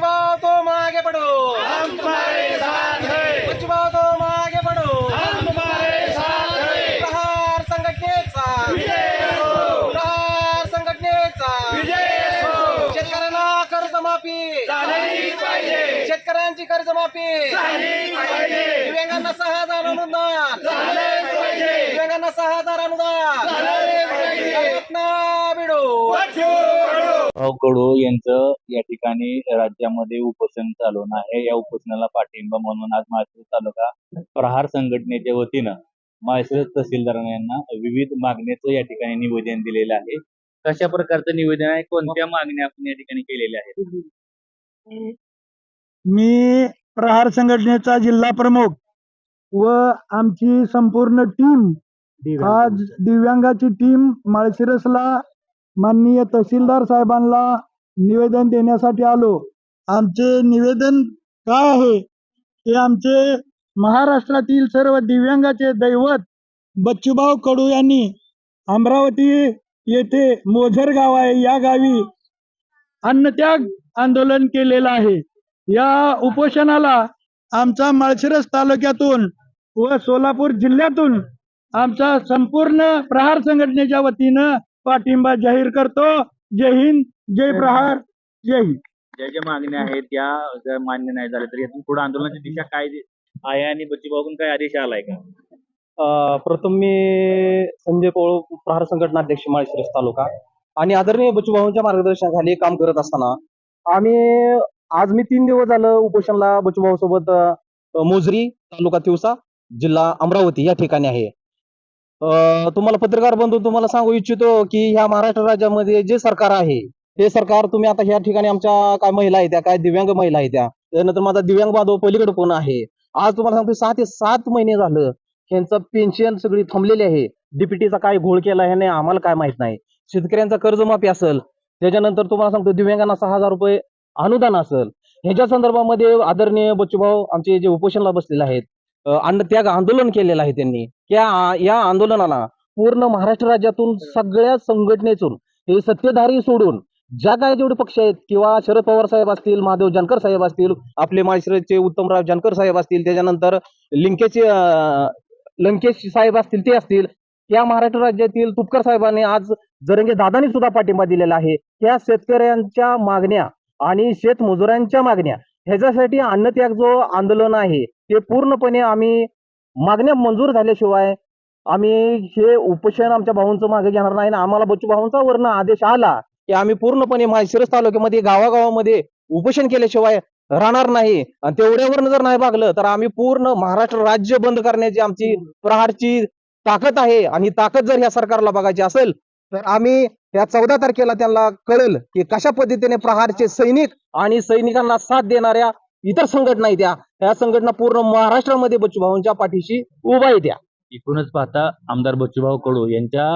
भाऊ तुम आगे बढ़ो हम तुम्हारे साथ हैं. भाऊ तुम आगे बढ़ो हम तुम्हारे साथ हैं. प्रहार संघटनेचा. विजय असो प्रहार संघटनेचा. विजय असो शेतकऱ्यांना कर्जमाफी झालीच पाहिजे. शेतकऱ्यांची कर्जमाफी झालीच पाहिजे. दिव्यांगांना सहा हजार अनुदान झालंच पाहिजे दिव्यांगांना सहा हजार अनुदान झालंच पाहिजे रत्ना बिडो बच्चू कडू भाऊ यांचं या ठिकाणी राज्यामध्ये उपोषण चालवणं आहे. या उपोषणाला पाठिंबा म्हणून आज माळशिरस तालुका प्रहार संघटनेच्या वतीनं माळशिरस तहसीलदारांना यांना विविध मागण्याचं या ठिकाणी निवेदन दिलेलं आहे. कशा प्रकारचं निवेदन आहे? कोणत्या मागण्या आपण या ठिकाणी केलेल्या आहेत? मी प्रहार संघटनेचा जिल्हा प्रमुख व आमची संपूर्ण टीम आज दिव्यांगाची टीम माळशिरसला माननीय तहसीलदार साहेबांना निवेदन देण्यासाठी आलो. आमचे निवेदन काय आहे? ते आमचे महाराष्ट्रातील सर्व दिव्यांगाचे दैवत बच्चूभाऊ कडू यांनी अमरावती येथे मोझर गाव आहे. या गावी अन्नत्याग आंदोलन केलेलं आहे. या उपोषणाला आमचा माळशिरस तालुक्यातून व सोलापूर जिल्ह्यातून आमचा संपूर्ण प्रहार संघटनेच्या वतीनं पाठिंबा जाहीर करतो. जय हिंद जय प्रहार जय हिंद. ज्या ज्या मागण्या आहेत त्या जर मान्य नाही झाल्या तर यातून पुढे आंदोलनाची दिशा काय आहे आणि बच्चूभाऊकडून काय आदेश आलाय का? अ, प्रथम मी संजय पोळ प्रहार संघटना अध्यक्ष माळशिरस तालुका आणि आदरणीय बच्चूभाऊंच्या मार्गदर्शनाखाली काम करत असताना आम्ही आज मी तीन दिवस झालं उपोषणला बच्चूभाऊ सोबत मोजरी तालुका तिवसा जिल्हा अमरावती या ठिकाणी आहे. तुम्हाला पत्रकार बंधू तुम्हाला सांगू इच्छितो की ह्या महाराष्ट्र राज्यामध्ये जे सरकार आहे ते सरकार तुम्ही आता ह्या ठिकाणी आमच्या काय महिला आहेत त्या काय दिव्यांग महिला आहेत त्या त्यानंतर माझा दिव्यांग बांधव पलीकडे कोण आहे. आज तुम्हाला सांगतो सहा ते सात महिने झालं यांचं पेन्शन सगळी थांबलेली आहे. डीपीटीचा काय घोळ केला आहे नाही आम्हाला काय माहीत नाही. शेतकऱ्यांचा कर्जमाफी असेल त्याच्यानंतर तुम्हाला सांगतो दिव्यांगांना सहा हजार रुपये अनुदान असेल. ह्याच्या संदर्भामध्ये आदरणीय बच्चूभाऊ आमचे जे उपोषणला बसलेले आहेत अन्न त्याग आंदोलन केलेलं आहे त्यांनी. या या आंदोलनाला पूर्ण महाराष्ट्र राज्यातून सगळ्या संघटनेतून हे सत्तेधारी सोडून ज्या काय जेवढे पक्ष आहेत किंवा शरद पवार साहेब असतील महादेव जानकर साहेब असतील आपले माळशिरसचे उत्तमराव जानकर साहेब असतील त्याच्यानंतर लिंकेचे लंकेश साहेब असतील ते असतील या महाराष्ट्र राज्यातील तुपकर साहेबांनी आज जरंगे दादानी सुद्धा पाठिंबा दिलेला आहे. त्या शेतकऱ्यांच्या मागण्या आणि शेतमजुरांच्या मागण्या ह्याच्यासाठी अन्नत्याग जो आंदोलन आहे ते पूर्णपणे आम्ही मागण्या मंजूर झाल्याशिवाय आम्ही हे उपोषण आमच्या भाऊंचं मागे घेणार नाही आम्हाला बच्चू भाऊंचा वर्ण आदेश आला की आम्ही पूर्णपणे माळशिरस तालुक्यामध्ये गावागावामध्ये उपोषण केल्याशिवाय राहणार नाही. आणि तेवढ्यावरनं जर नाही भागलं तर आम्ही पूर्ण महाराष्ट्र राज्य बंद करण्याची आमची प्रहारची ताकद आहे. आणि ताकद जर या सरकारला बघायची असेल तर आम्ही या चौदा तारखेला त्यांना कळेल की कशा पद्धतीने प्रहारचे सैनिक आणि सैनिकांना साथ देणाऱ्या इतर संघटना आहेत त्या. संघटना पूर्ण महाराष्ट्रामध्ये बच्चूभाऊंच्या पाठीशी उभा येत्या त्या. एकूणच पाहता आमदार बच्चूभाऊ कडू यांच्या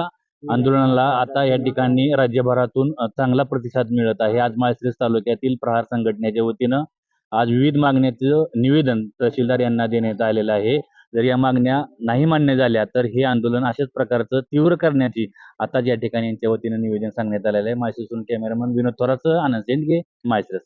आंदोलनाला आता या ठिकाणी राज्यभरातून चांगला प्रतिसाद मिळत आहे. आज माळशिरस तालुक्यातील प्रहार संघटनेच्या वतीनं आज विविध मागण्याचं निवेदन तहसीलदार यांना देण्यात आलेलं आहे. जर या मागण्या नाही मान्य झाल्या तर हे आंदोलन अशाच प्रकारचं तीव्र करण्याची आता या ठिकाणी यांच्या वतीनं निवेदन सांगण्यात आलेलं आहे. माळशिरसून कॅमेरामन विनोद थोराचं आनंद सेंदगे माळशिरस.